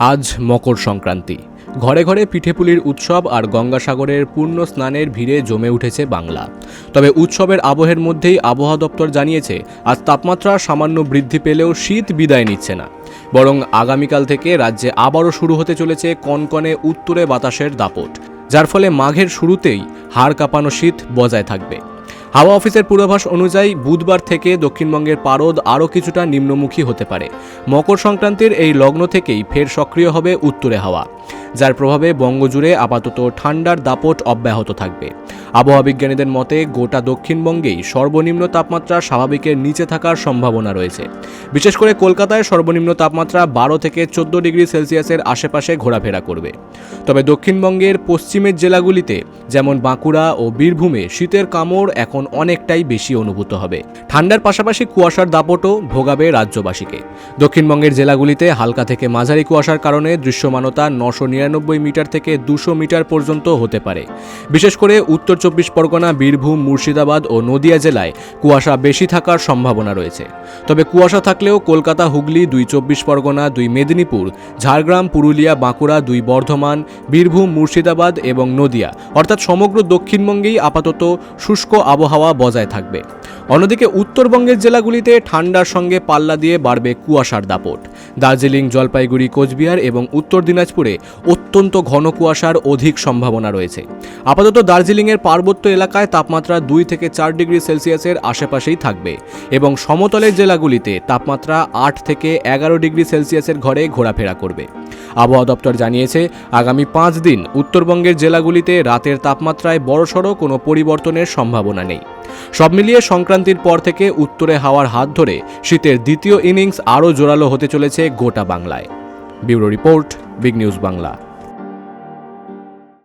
আজ মকর সংক্রান্তি। ঘরে ঘরে পিঠেপুলির উৎসব আর গঙ্গাসাগরের পূর্ণ স্নানের ভিড়ে জমে উঠেছে বাংলা। তবে উৎসবের আবহের মধ্যেই আবহাওয়া দপ্তর জানিয়েছে, আজ তাপমাত্রা সামান্য বৃদ্ধি পেলেও শীত বিদায় নিচ্ছে না। বরং আগামীকাল থেকে রাজ্যে আবারও শুরু হতে চলেছে কনকনে উত্তরে বাতাসের দাপট, যার ফলে মাঘের শুরুতেই হাড় কাঁপানো শীত বজায় থাকবে। হাওয়া অফিসের পূর্বাভাস অনুযায়ী বুধবার থেকে দক্ষিণবঙ্গের পারদ আরও কিছুটা নিম্নমুখী হতে পারে। মকর সংক্রান্তির এই লগ্ন থেকেই ফের সক্রিয় হবে উত্তরে হাওয়া। যার প্রভাবে বঙ্গজুড়ে আপাতত ঠান্ডার দাপট অব্যাহত থাকবে। আবহাওয়া বিজ্ঞানীদের মতে, গোটা দক্ষিণবঙ্গেই সর্বনিম্ন তাপমাত্রা স্বাভাবিকের নিচে থাকার সম্ভাবনা রয়েছে। বিশেষ করে কলকাতায় সর্বনিম্ন তাপমাত্রা বারো থেকে চোদ্দ ডিগ্রি সেলসিয়াসের আশেপাশে ঘোরাফেরা করবে। তবে দক্ষিণবঙ্গের পশ্চিমের জেলাগুলিতে, যেমন বাঁকুড়া ও বীরভূমে, শীতের কামড় এখন অনেকটাই বেশি অনুভূত হবে। ঠান্ডার পাশাপাশি কুয়াশার দাপটও ভোগাবে রাজ্যবাসীকে। দক্ষিণবঙ্গের জেলাগুলিতে হালকা থেকে মাঝারি কুয়াশার কারণে দৃশ্যমানতা নশো নিরানব্বই মিটার থেকে দুশো মিটার পর্যন্ত হতে পারে। বিশেষ করে উত্তর চব্বিশ পরগনা, বীরভূম, মুর্শিদাবাদ ও নদিয়া জেলায় কুয়াশা বেশি থাকার সম্ভাবনা রয়েছে। তবে কুয়াশা থাকলেও কলকাতা, হুগলি, দুই চব্বিশ পরগনা, দুই মেদিনীপুর, ঝাড়গ্রাম, পুরুলিয়া, বাঁকুড়া, দুই বর্ধমান, বীরভূম, মুর্শিদাবাদ এবং নদিয়া অর্থাৎ সমগ্র দক্ষিণবঙ্গেই আপাতত শুষ্ক আবহাওয়া বজায় থাকবে। অন্যদিকে উত্তরবঙ্গের জেলাগুলিতে ঠান্ডার সঙ্গে পাল্লা দিয়ে বাড়বে কুয়াশার দাপট। দার্জিলিং, জলপাইগুড়ি, কোচবিহার এবং উত্তর দিনাজপুরে অত্যন্ত ঘন কুয়াশার অধিক সম্ভাবনা রয়েছে। আপাতত দার্জিলিংয়ের পার্বত্য এলাকায় তাপমাত্রা দুই থেকে চার ডিগ্রি সেলসিয়াসের আশেপাশেই থাকবে এবং সমতলের জেলাগুলিতে তাপমাত্রা আট থেকে এগারো ডিগ্রি সেলসিয়াসের ঘরে ঘোরাফেরা করবে। আবহাওয়া দপ্তর জানিয়েছে, আগামী পাঁচ দিন উত্তরবঙ্গের জেলাগুলিতে রাতের তাপমাত্রায় বড়সড় কোনো পরিবর্তনের সম্ভাবনা নেই। সব মিলিয়ে সংক্রান্তির পর থেকে উত্তরে হাওয়ার হাত ধরে শীতের দ্বিতীয় ইনিংস আরও জোরালো হতে চলেছে গোটা বাংলায়। Bureau report, big news Bangla.